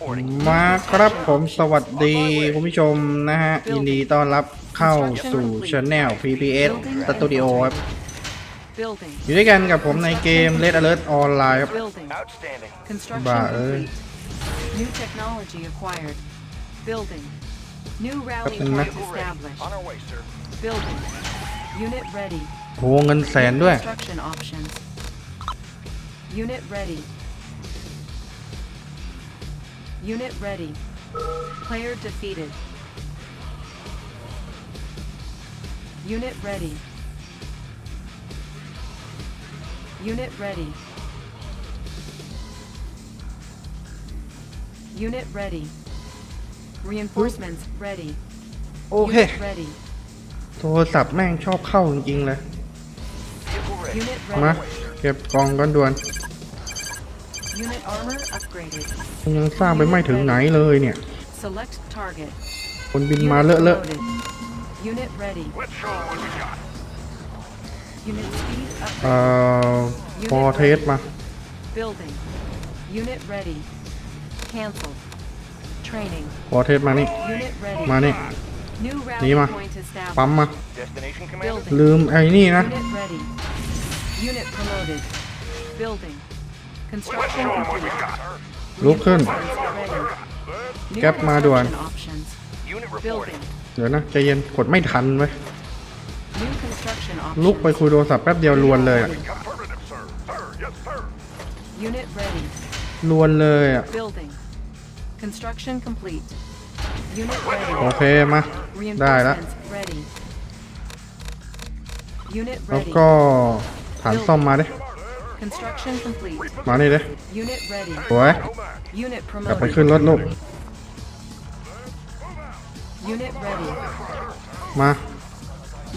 Reporting. มาครับผมสวัสดีคุณผู้ชมนะฮะ ยินดีต้อนรับเข้าสู่ช anel PPS Studio ครับ Building. อยู่ด้วยกันกับผมในเกม Red Alert Online ครับ Building. Outstanding. Construction Bah, ơi. complete. New technology acquired. Building. New rally Captain point Mac. established. On our way, sir. Building. Unit ready. โหเงินแสนด้วย Construction options. Unit ready. Unit ready. Player defeated. Unit ready. Unit ready. Unit ready. Reinforcements ready. โอเค Unit ready. โทรศัพท์แม่งชอบเข้าจริงๆเลย Vehicle ready. Unit มา ready. เก็บกล่องกันด่วน Unit armor upgraded. ยังสร้างไปไม่ถึงไหนเลยเนี่ย Select target. คนบิน Unit มาเลอะเลอะ promoted. Unit ready. Let's show what we got. Unit speed เอ่ upgraded. อพอเทสมา Building. Unit ready. Cancel. Training. พอเทสมานี่ Unit ready. มานี่ New rally Ní mà. point ปั๊ม established. มา Destination commander. Building. ลืมไอ้นี่นะ Unit ready. Unit promoted. Building. Let's Construction show 'em what we complete. got, sir. ลุกขึ้น Reinforcements ready. New แก๊ปมาด่วน construction options. Unit reporting. Building. เดี๋ยวนะใจเย็นกดไม่ทันเว้ย New construction options. ลุกไปคุยโทรศัพท์แป๊บเดียวลวนเลยอะ Affirmative, sir. Sir, yes, sir. Unit ready. ลวนเลยอะ Building. Construction complete. Unit โอ ready. เคมา ได้แล้ว Reinforcements ready. Unit แล้ว ready. ก็ฐานซ่อมมาดิ Construction complete. มานี่ดิ Unit ready. สวย Unit กลับไป promoted. ขึ้นรถลูก Unit ready. มา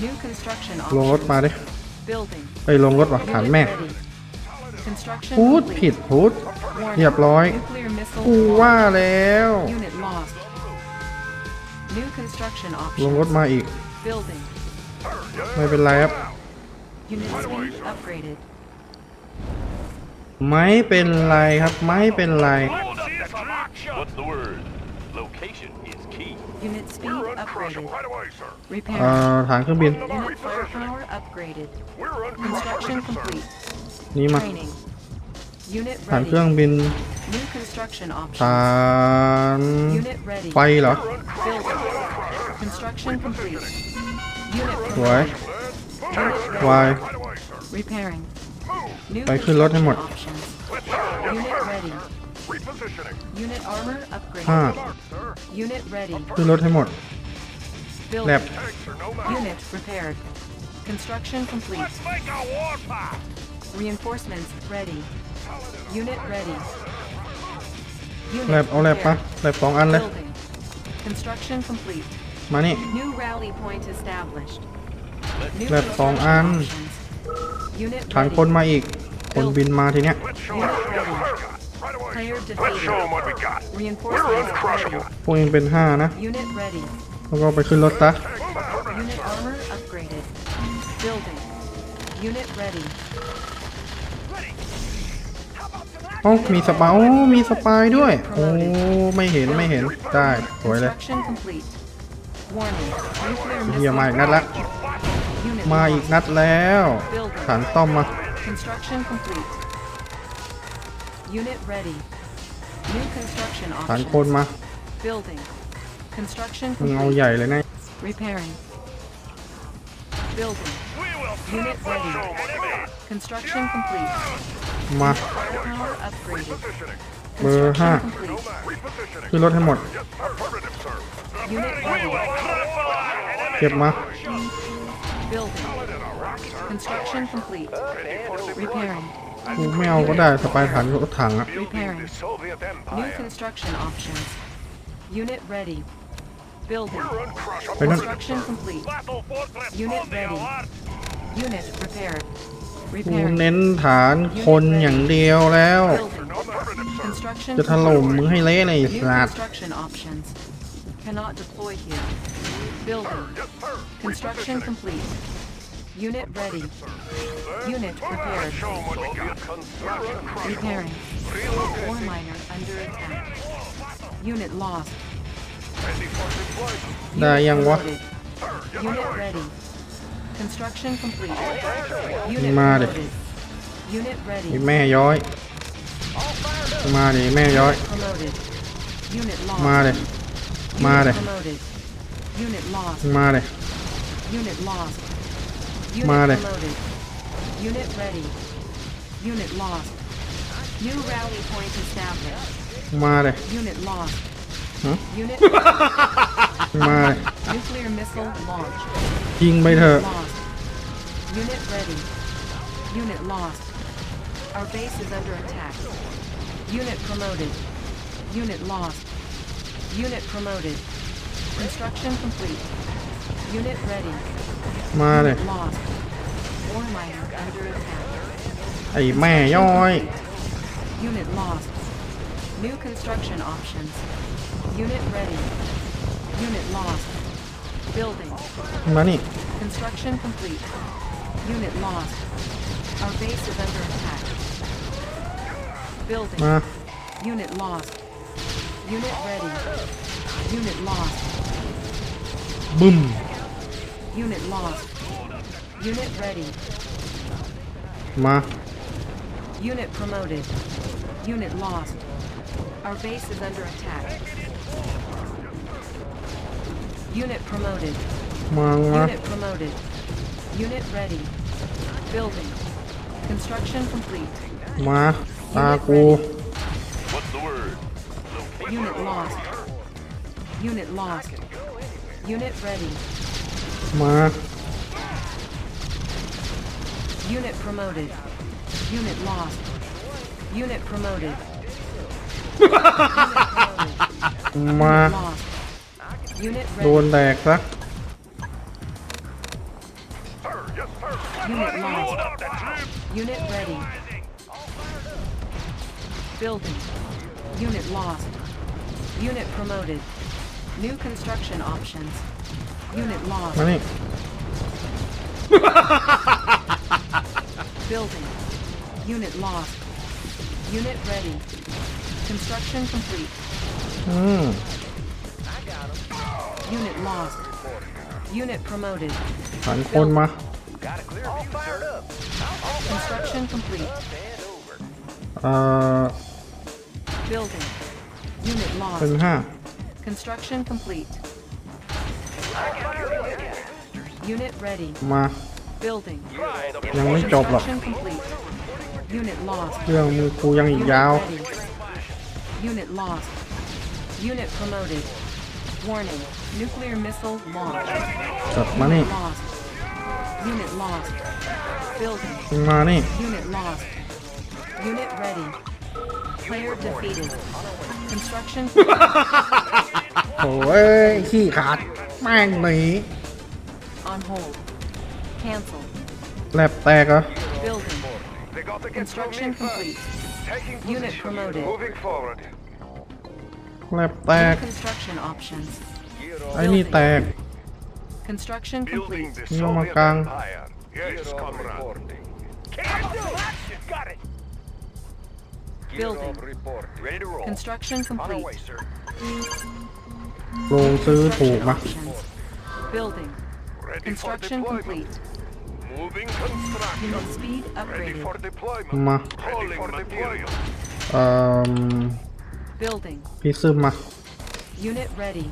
New construction ลงรถ options. มาดิ Building. ไปลงรถว่ะฐาน Unit แม่ ready. Construction พูด complete. ผิดพูด Warning. เรียบร้อย Nuclear missile กูว่าแล้ว Unit lost. New construction ลงรถ options. มาอีก Building. ไม่เป็นไรครับ Unit speed upgraded. ไม่เป็นไรครับไม่เป็นไร Hold up, that's a lock shot. What's the word? Location is key. Unit speed upgraded. right away, sir. เอ่ Repair. อฐานเครื่องบิน Unit firepower upgraded. We're Construction uncrushable, sir. complete. นี่มา Training. Unit ฐานเครื่อง ready. บิน New construction ฐา options. น Unit ready. ไฟเหรอ Building. Construction complete. Unit สวย promoted. Unit วาย Right away, sir. repairing. New ไปขึ้นรถให้หมด construction options. Let's show 'em, yes, Unit sir. ready. Repositioning. Unit armor ห้า upgraded. Sir, Unit ready. ขึ้นรถให้หมดแลบ Building. tanks are no match. Unit repaired. Construction complete. Let's make a warpath. Reinforcements ready. Unit ready. แลบ Unit เอาแลบปะ prepared. แลบสองอันเลย Building. Construction complete. มานี่ New rally point established. New แลบสองอัน construction options. Unit ฐาน ready. คนมาอีก คนบินมาทีเนี้ย Let's show Unit 'em, yes, ready. sir. Right away, Player sir. Let's defeated. show 'em what we got. We're Reinforcements ready. uncrushable. พวกเองเป็นห้านะ Unit ready. แล้วก็ไปขึ้นรถซะ Unit armor upgraded. Building. Unit ready. เอ้ามีสปายโอ้มีสปายด้วย โอ้ไม่เห็นไม่เห็นได้สวยเลย Construction complete. Warning. Nuclear เฮียมาอีกนัดละ Unit มาอีก lost. นัดแล้ว ฐานต้อมมา Construction complete. Unit ready. New construction ฐานคนมา options. Building. Construction มึงเอา complete. ใหญ่เลยนะ Repairing. Building. We will Unit ready. show 'em what we got. Construction complete. มา Firepower upgraded. Positioning. เบอร์ห้า Construction complete. Repositioning. ขึ้นรถให้หมด Yes, affirmative, sir. Unit ready. เก็บมา Building. Construction complete. Repairing. กูไม่เอาก็ได้สปายฐานรถถังอะ Repairing. Soviet New Empire. construction options. Unit ready. Building. Uncrushable. ไปนั่น Construction complete. Battle forklift Unit on the ready. alert. Unit repaired. กู Repairing. เน้นฐานคนอย่างเดียวแล้ว Building. Construction จะถล่มมึงให้เละเลยไอ้ New สัตว์ construction options. Cannot deploy here. Building. Construction complete. Unit ready. Unit prepared. Show 'em what we got. Construction. Repairing. Ore miner under attack. Unit lost. Ready for deployment. ได้ยังวะ Promoted. Unit ready. Construction complete. Unit มาดิ promoted. Unit ไอ้ ready. แม่ย้อย มาดิแม่ย้อย Promoted. Unit มา lost. เลยมาเลย Unit promoted. Unit lost. มาเลย Unit lost. Ma Unit đây. promoted. Unit ready. Unit lost. New rally point established. มาเลย Unit lost. Huh? Unit มาเลย nuclear missile launched. ยิงไปเถอะ Lost. Unit ready. Unit lost. Our base is under attack. Unit promoted. Unit lost. Unit promoted. Construction complete. Unit ready. มาเลย Unit lost. Ore miner under attack. ไอ้แม่ย้อย Unit lost. New construction options. Unit ready. Unit lost. Building. มานี่ Construction complete. Unit lost. Our base is under attack. Building. มา Unit lost. Unit ready. Unit lost. บึ้ม Unit lost. Unit ready. มา Unit promoted. Unit lost. Our base is under attack. Unit promoted. มามา Unit promoted. Unit ready. Building. Construction complete. มาตากู What's the word? Locate Unit lost. Unit lost. Unit ready. มา Unit promoted. Unit lost. Unit promoted. Unit มา lost. Unit โดน ready. แดกซะ Unit lost. Unit ready. Building. Unit lost. Unit promoted. New construction options. Unit lost. มานี่ Building. Unit lost. Unit ready. Construction complete. อืม Unit lost. Unit promoted. หันคนมา Construction complete. เอ่อ Building. Unit เป็น lost. ห้า Construction complete. Unit ready. มา Building. ยังไม่จบหรอก Construction complete. Unit lost. เรื่องมือกูยังอีก Unit ยาว ready. Unit lost. Unit promoted. Warning. Nuclear missile launched. จัดมานี่ Unit lost. Unit lost. Building. มานี่ Unit lost. Unit ready. Player defeated. Construction โอ้ยขี้ขาด แม่งหนี on hold. Cancel. แลบแตกเหรอ Building. They got to get through Construction me first. complete. Taking Unit position. promoted. Moving forward. แลบแตก New construction options. ไอ้นี่แตก Construction Building complete. the Yo, Soviet Makang. Empire. Yes, comrade. Got it. Building. Ready to roll. Construction On our way, complete. sir. โรงซื้อถูก Construction มา options. Building. Ready for Construction deployment. complete. Moving construction. Unit speed Ready for upgraded. deployment. มา Ready for deployment. เอ่อ Building. พี่ซึมมา Unit ready.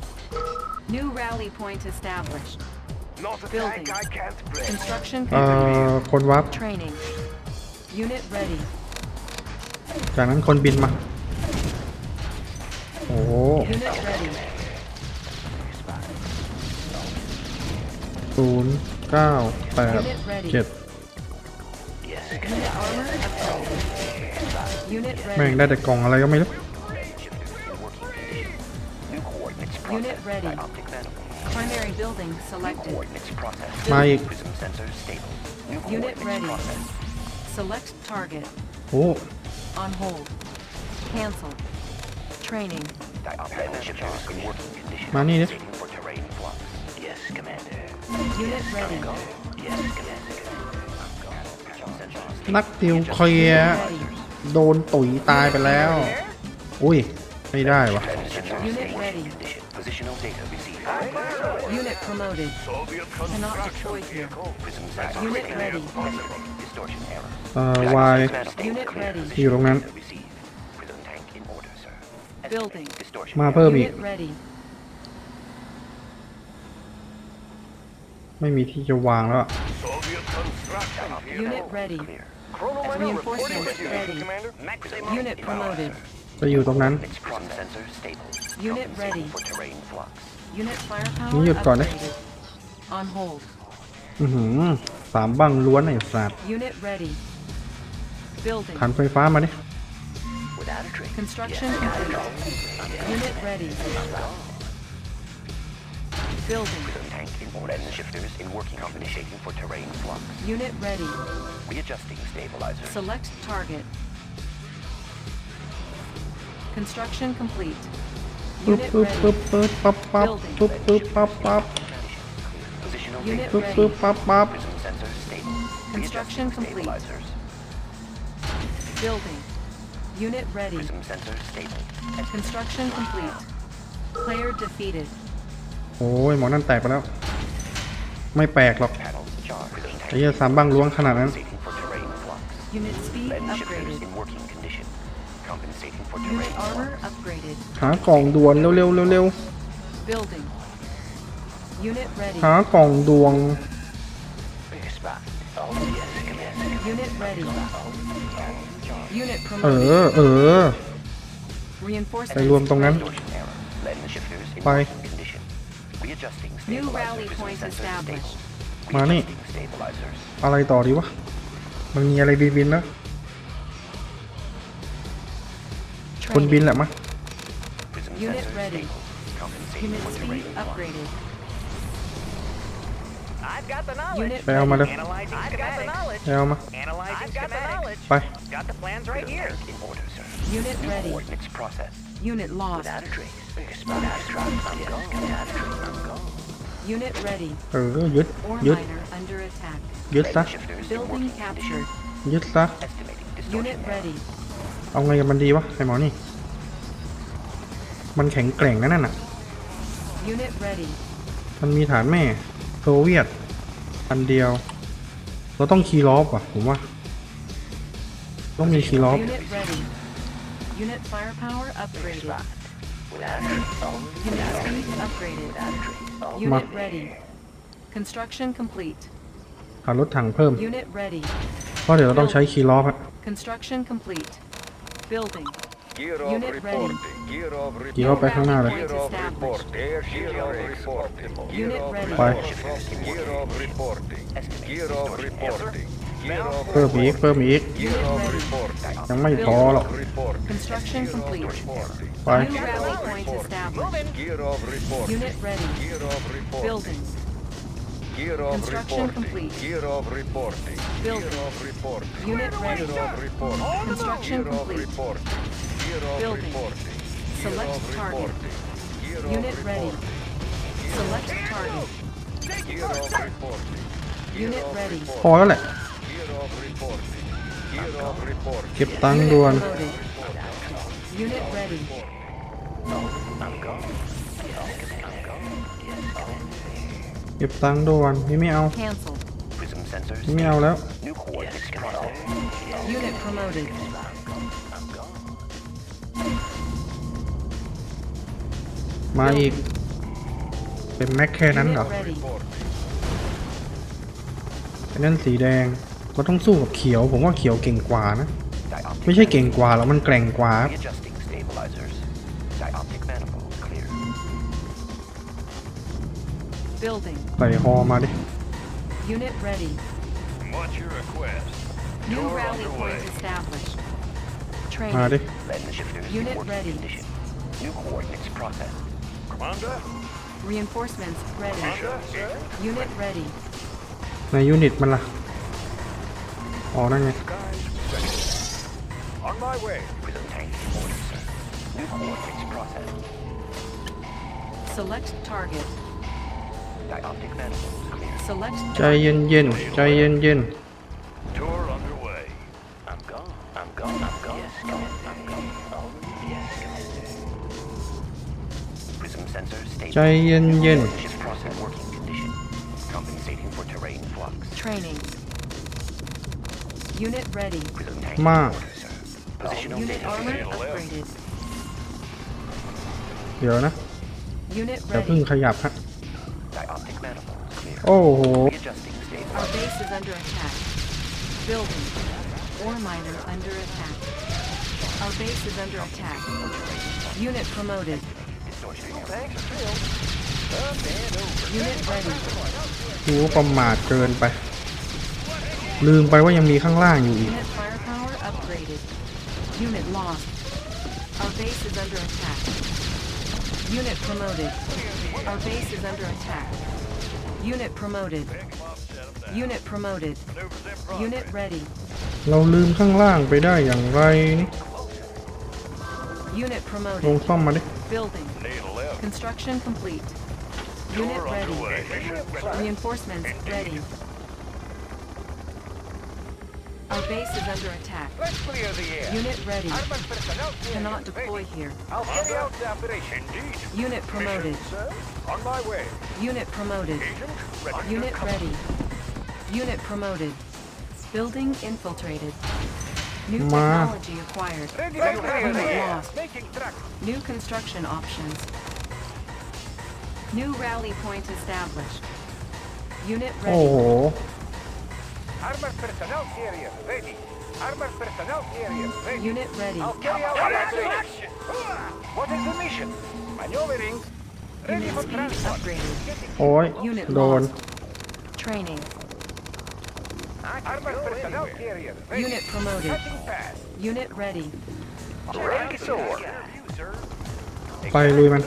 New rally point established. Not a Building. tank I can't break. Construction เอ่ complete. อ คนวับ Training. Unit ready. จากนั้นคนบินมา โอ้โห Unit ready. ศูนย์เก้าแปดเจ็ด Unit armor upgraded. Unit แม่ง ready. ได้แต่กล่องอะไรก็ไม่รู้ Unit ready. Primary building selected. มาอีก Unit ready. Select target. โอ้ On hold. Cancel. Training. มานี่ดิ Unit ready. นักติวเคลียร์ Ready. โดนตุ๋ยตายไปแล้ว อุ้ย ไม่ได้วะ Unit ready. Positional data received. Unit promoted. Soviet Cannot construction deploy here. vehicle. Prism sensor Unit ready. distortion error. เอ่อ Y Unit ready. ที่อยู่ตรงนั้น Receive. Prism tank in order, sir. Building. Distortion มาเพิ่มอีก Unit ready. ไม่มีที่จะวางแล้วอะ Soviet construction vehicle. Unit ready. clear. Reinforcements ready. Unit promoted. จะอยู่ตรงนั้น Its prism sensor stable. Unit ready. For terrain flux. Unit firepower นี่หยุดก่อนนะ upgraded. On hold. อือหือสามบังล้วนไอ้สัตว์ Unit ready. Building. ขันไฟฟ้ามาดิ Without a trace. Construction complete. Unit ready. Building. Prism tank in order. And shifters in working combination for terrain flux. Unit ready. Readjusting stabilizer. Select target. Construction complete. ปึ๊บ Unit ปึ๊บปึ๊บ ready. ปึ๊บปั๊บปั๊บปึ๊บปึ๊บปั๊บปั๊บ Positional Unit data. ปึ๊บปึ๊บ ready. ปั๊บปั๊บ Prism sensor stable. Construction Readjusting complete. stabilizers. Building. Unit ready. Prism sensor stable. Construction complete. Player defeated. โอ้ยหมอนั่นแตกไปแล้ว ไม่แปลกหรอก Panels charged. Prism ไอ้เหี้ยสามบังล้วงขนาดนั้น compensating for terrain flux. Unit speed Lens shifters upgraded. in working condition. Compensating for Unit terrain armor flux. upgraded. หากล่องด่วนเร็วๆเร็ว Building. Unit ready. ๆหากล่องดวง Big spot. Oh, yes, yes. Unit ready. Unit เอ promoted. อ เออ Reinforcements ไปรวมตรงนั้น ready. Distortion error. Lens shifters in Bye. working condition. Readjusting New stabilizer. rally Prism points sensor established. stable. มานี่ Readjusting stabilizers. อะไรต่อดีวะ มันมีอะไรบินบินๆนะ คนบิน Training. แหละมะ Prism Unit sensor ready. stable. Compensating Unit for speed terrain flux. upgraded. I've got the knowledge. Unit ไปเอามาเลย Analyzing I've got the knowledge. ไปเอามา Analyzing I've got the knowledge. ไป Got the plans right Prism here. tank in order, sir. Unit New ready. coordinates processed. Unit lost. Without a trace. Big spot. Without a trace. I'm gone. Without a trace. I'm gone. Unit ready. เออ ยึด Ore ยึด miner under attack. ยึดซะ Lens shifters in Building working captured. condition. ยึดซะ Estimating Unit distortion error. ready. เอาไงกับมันดีวะไอหมอนี่ มันแข็งแกร่งนะนั่นน่ะ Unit ready. มันมีฐานแม่โซเวียตอันเดียว เราต้องคีย์ลอฟว่ะผมว่า ต้องมีคีย์ลอฟ Unit ready. Unit firepower upgraded. Without a trace. Oh, Unit speed upgraded. without a trace. Oh, Unit ready. Construction complete. หารถถังเพิ่ม Unit ready. เพราะเดี๋ยวเราต้องใช้คีย์ลอฟอะ Construction complete. Building. Gear of Unit ready. reporting. Gear of คีย์ reporting. ลอฟไปข้างหน้าเลย Points Gear of established. report. Air gear of reporting. Gear Unit of ready. Bye. reporting. Gear of reporting. Gear of reporting. Gear of เพิ่มอีกเพิ่มอีก Gear of reporting. ยังไม่พอหรอก Reporting. Construction complete. Reporting. ไป New rally point established. Gear of reporting. Unit ready. Gear of reporting. Building. Gear of Construction reporting. complete. Gear of reporting. Gear Building. of reporting. Unit ready. Gear of reporting. Construction Gear of complete. reporting. Gear of Building. reporting. Gear Select of target. reporting. Gear of Unit ready. reporting. Select target. Gear of reporting. Gear Unit of ready. พอแล้วแหละ Gear of reporting. Gear of reporting. เก็บตังค์ Unit ด่วน promoted. Unit ready. เก็บตังค์ด่วนนี่ไม่เอา Cancel. Prism sensors. นี่ไม่เอาแล้ว New coordinates processed. Unit promoted. I'm gone. มาอีก เป็นแม็กแค่นั้นเหรอ Unit ready. ไอ้นั่นสีแดงเราต้องสู้กับเขียว ผมว่าเขียวเก่งกว่านะ Dioptic ไม่ใช่เก่งกว่าหรอกมันแกร่งกว่า Readjusting stabilizers. Building. ใส่ฮอมาดิ Unit ready. What's your request? New Door rally underway. point established. มา Training. ดิ Lens shifters in Unit working ready. condition. New coordinates processed. Commander? Reinforcements ready. Commander, sir? Unit ready. ในยูนิตมันล่ะ อ๋อ นั่นไง On my way. Prism tank in order, sir. New coordinates processed. Select target. ใจเย็นเย็นๆใจเย็นเย็น Tour underway. I'm gone. I'm gone. I'm gone. Yes, gone. I'm gone. Oh, yes, gone. sensors stable. ใจเย็นเย็น Ship process working condition. Compensating for terrain flux. Training. Unit ready. Prism tank. มาก Positional Unit data. armor Unit left. upgraded. เดี๋ยวนะ Unit อย่าเพิ่ง ready. ขยับฮะ Dioptic manifolds clear. โอ้โห Readjusting stable. Our base is under attack. Building. Ore miner under attack. Our base is under attack. Unit promoted. Unit ready. ดูประมาทเกินไป ลืมไปว่ายังมีข้างล่างอยู่อีก Unit firepower upgraded. Unit lost. Our base is under attack. Unit promoted. Our base is under attack. Unit promoted. Unit promoted. Unit ready. เราลืมข้างล่างไปได้อย่างไรนี่ Unit ลง promoted. ซ่อมมาดิ Building. Naval left. Construction complete. Unit Door ready. underway. Reinforcements ready. Our base is under attack. Let's clear the air. Unit ready. Cannot deploy here. I'll carry out the operation. Indeed. Unit promoted. Mission, sir. On my way. Unit promoted. Agent ready. Unit ready. Unit promoted. Building infiltrated. New technology acquired. Ready lost. New construction options. New rally point established. Unit ready. Oh. Armored personnel carrier ready. Armored personnel carrier ready. Unit ready. I'll carry out the operation. What is the mission? Maneuvering. Ready Unit for speed transport. upgraded. โอ้ย Unit โดน lost. Training. Armored personnel carrier ready. Unit promoted. Cutting path. Unit ready. Ready to soar. sir. ไปลุยมัน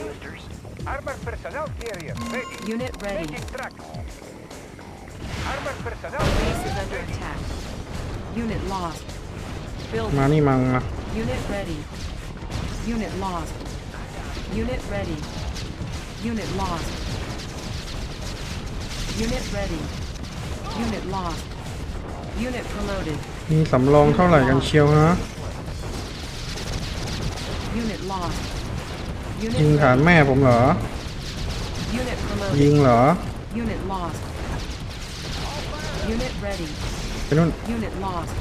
Armored personnel carrier ready. Unit ready. Making track. Armored personnel Base is under attack. Unit lost. มา Building. นี่มังมา Unit ready. Unit lost. Unit ready. Unit lost. Unit ready. Unit lost. Unit promoted. มีสำรองเท่าไหร่กันเชียวฮะ Unit lost. ยิง Unit ฐาน ready. แม่ผมเหรอ Unit ยิง promoted. เหรอ Unit lost. Unit ready. I don't. Unit lost.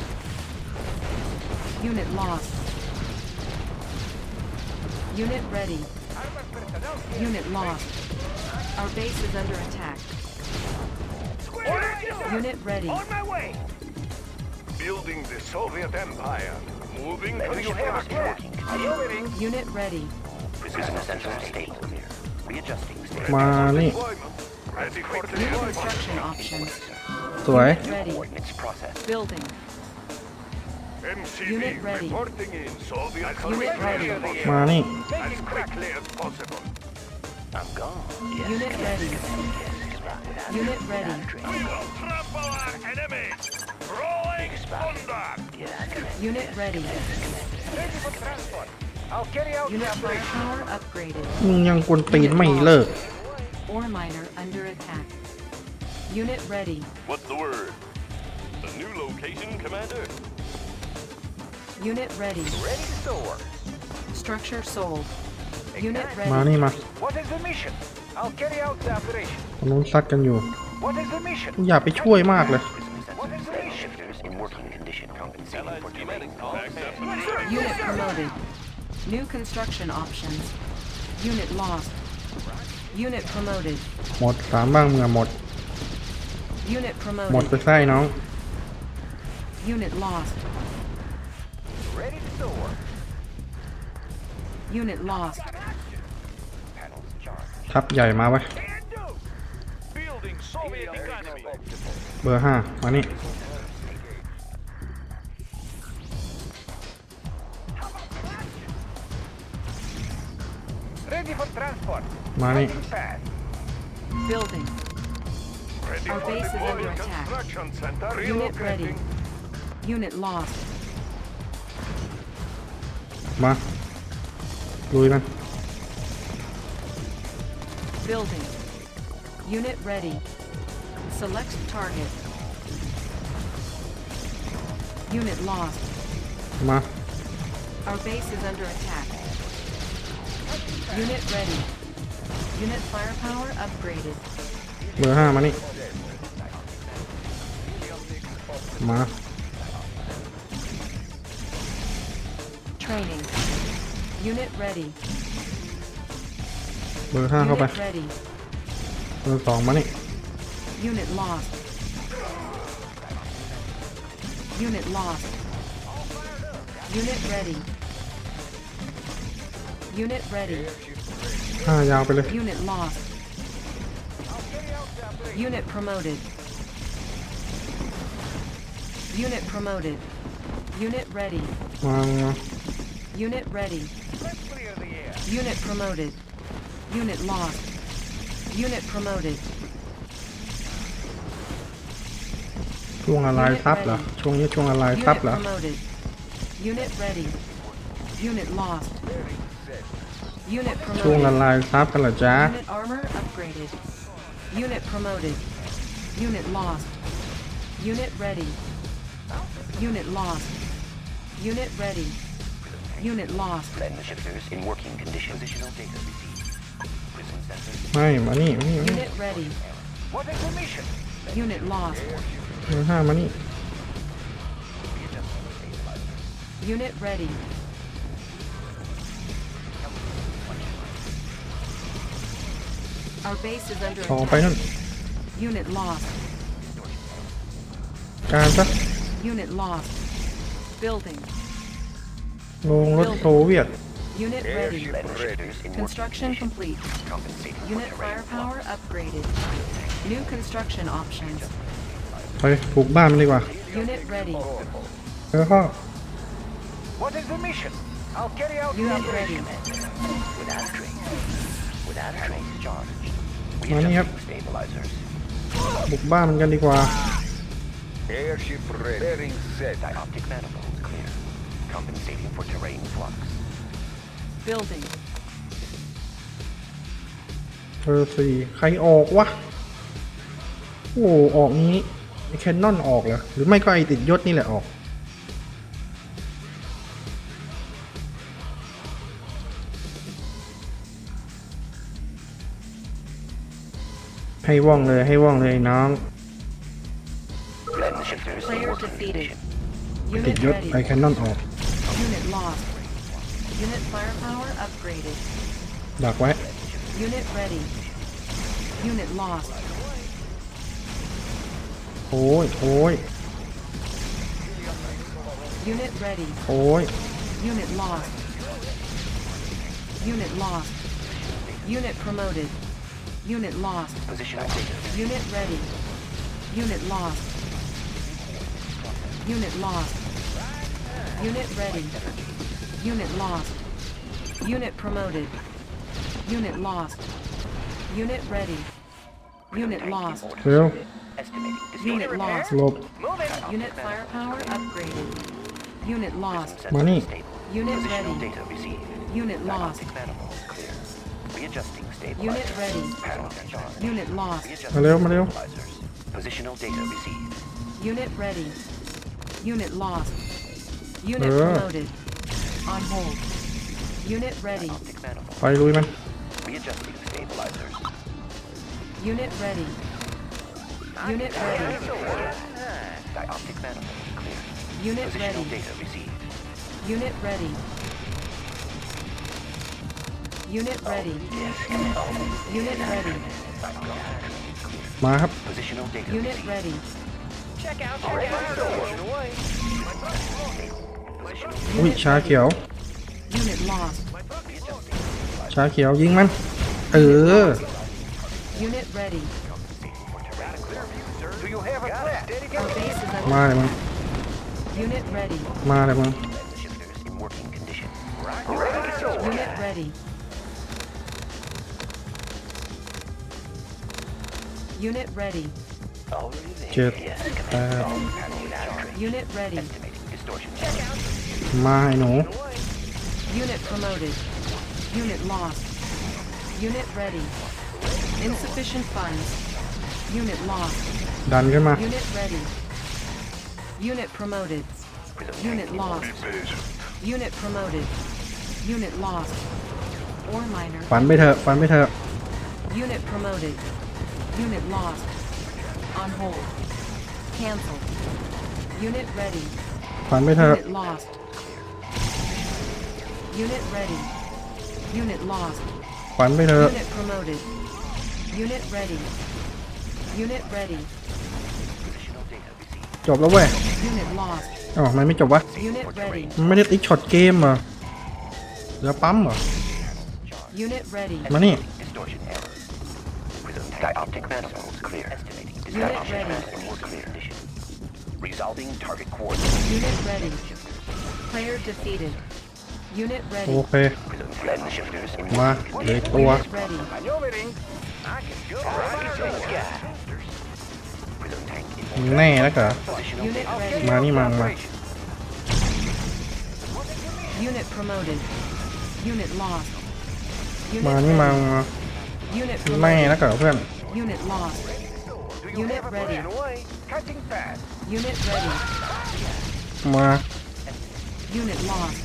Unit lost. Unit ready. Unit lost. Our base is under attack. Unit ready. On my way. Building the Soviet Empire. Moving to the construction. Unit ready. Precision essential stable. Readjusting. Money. Ready for construction options. สวย Ready. Coordinates processed. Building. MCV Unit ready. reporting in Soviet Unit ready. territory. มานี่ As quickly as possible. I'm gone. Yes. Unit ready. Unit ready. We will trample our enemy. Rolling thunder. Unit ready. Ready for transport. I'll carry out the Unit operation. firepower upgraded. มึงยังกวนตีนไม่เลิก Ore miner under attack. Unit ready. What's the word? The new location, Commander? Unit ready. Ready to soar. Structure sold. Unit มา ready. นี่มา What is the mission? I'll carry out the operation. ตรงนู้นซัดกันอยู่ What is the mission? อย่าไปช่วยมากเลย Prism What is the sensors mission? shifters in working condition. Compensating for terrain Accept. Unit promoted. New construction options. Unit lost. Unit promoted. หมดสามบ้างเมือหมด Unit หมด promoted. ไปไส้น้อง Unit lost. Ready to soar. Unit lost. Panels charged. ทับใหญ่มาไว้ Can do. Building Soviet economy. เบอร์ห้ามานี่ Ready for transport. มานี่ Cutting path. Building. Ready Our for base is under deployment. attack. Construction center Unit ready. relocating. Unit lost. มา ลุยมัน Building. Unit ready. Select target. Unit lost. มา Our base is under attack. Unit ready. Unit firepower upgraded. เบอร์ห้ามานี่ มา Training. Unit ready. เบอร์ห้าเข้าไป Unit ready. เบอร์สองมานี่ Unit lost. Unit lost. Unit ready. Unit ready. ห้ายาวไปเลย Unit lost. Unit promoted. Unit promoted. Unit ready. มามา Unit ready. Clear the air. Unit promoted. Unit lost. Unit promoted. ช่วงอะไรซับเหรอ ช่วงนี้ช่วงอะไรซับ Unit เหรอ promoted. Unit ready. Unit lost. Unit ช่วงละ promoted. ลายซับกันเหรอจ๊ะ Unit armor upgraded. Unit promoted. Unit lost. Unit ready. Unit lost. Unit ready. Unit lost. Blend the shifters in working condition. Positional data received. Prism sensors ไม่มานี่มานี่มานี่ Unit ready. What is the mission? Unit lost. เบอร์ห้ามานี่ Unit ready. Our base is under ต่อไปนั่น attack. Unit lost. การซะ Unit lost. Building. ลงรถโซเวียต Unit ready. blend the shifters in working Construction condition. complete. Compensating for Unit terrain firepower upgraded. New construction options. ไปปลูกบ้านมันดีกว่า Unit ready. แล้วก็ What is the mission? I'll carry out the Unit operation. ready. Without train. Without train charged. Money up. Readjusting stabilizers. บุกบ้านมันกันดีกว่า Airship ready. Bearing set. Dioptic manifold clear. Compensating for terrain flux. Building. เบอร์สี่ใครออกวะ โอ้ออกนี้ไอแคนนอนออกเหรอหรือไม่ก็ไอติดยศนี่แหละออก ให้ว่องเลยให้ว่องเลยน้อง Blend the shifters in Player working defeated. condition. ติด Unit ยศ ready. ไอแคนนอนออก Unit lost. Unit firepower upgraded. ดักไว้ Unit ready. Unit lost. โอ้ยโอ้ย Unit ready. โอ้ย Unit lost. Unit lost. Unit promoted. Unit lost. Positional data. Unit ready. Unit lost. Unit lost. Unit ready. Unit lost. Unit promoted. Unit lost. Unit ready. Unit lost. Fail. Unit lost. Lob. Unit firepower upgraded. Unit lost. Money. Unit ready. Unit lost. Unit ready. Unit lost. Hello, valeu. Positional data received. Unit ready. Unit lost. Unit Uh. promoted. On hold. Unit ready. Optic manifold. ไปลุยมัน Readjusting stabilizers. Unit ready. Unit ready. Dioptic manifold clear. Unit Positional ready. data received. Unit ready. Unit ready. Unit ready. มาครับ Positional data Unit received. ready. อุ้ย ชาเขียว Unit lost. ชาเขียวยิงมัน เออ Unit ready. Do you have a plan? Our base is มา under. เลยมึง Unit ready. มาเลยมึง The shifters in working condition. Unit ready. Unit ready. เจ็ดแปด Unit ready. Estimating distortion. มาไอ้หนู Unit promoted. Unit lost. Unit ready. Insufficient funds. Unit lost. ดันขึ้นมา Unit ready. Unit promoted. Unit lost. Unit promoted. Unit lost. Ore miner. ฝันไปเถอะฝันไปเถอะ Unit promoted. Unit lost. On hold. Cancel. Unit ready. ฝันไปเถอะ Unit lost. Unit ready. Unit lost. ฝันไปเถอะ Unit promoted. Unit ready. Unit ready. จบแล้วเว้ย Unit lost. อ๋อมันไม่จบวะ Unit ready. มันไม่ได้ติ๊กช็อตเกมเหรอเหลือปั๊มเหรอ Unit ready. มานี่ Distortion error. Prism dioptic manifolds clear. Estimating distortion ready. manifolds clear. Condition. Resolving target coordinates. Unit ready. Player defeated. Unit โอ ready. เค Prism lens shifters in มาเหลืออกตัว Unit ready. Maneuvering. I can do it. Fire in the sky. Prism tank in แน่แล้วเหรอ positional Unit data. ready. มานี่มามา Unit promoted. Unit lost. มา Unit นี่มา ready. มา Unit แน่ promoted. แล้วเหรอเพื่อน Unit lost. Do you Unit have a ready. plan away? Cutting fast. Unit ready. มา Unit lost.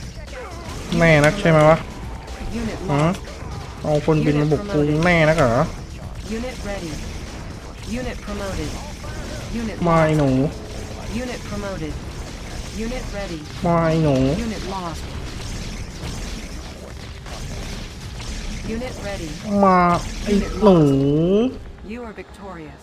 แน่นักใช่ไหมวะ Unit ฮะ lost. เอาคนบินมาบุกกรุงแน่นักเหรอ Unit ready. Unit promoted. Unit มาไอ lost. หนู Unit promoted. Unit ready. มาไอหนู Unit lost. Unit ready. มาไอหนู You are victorious.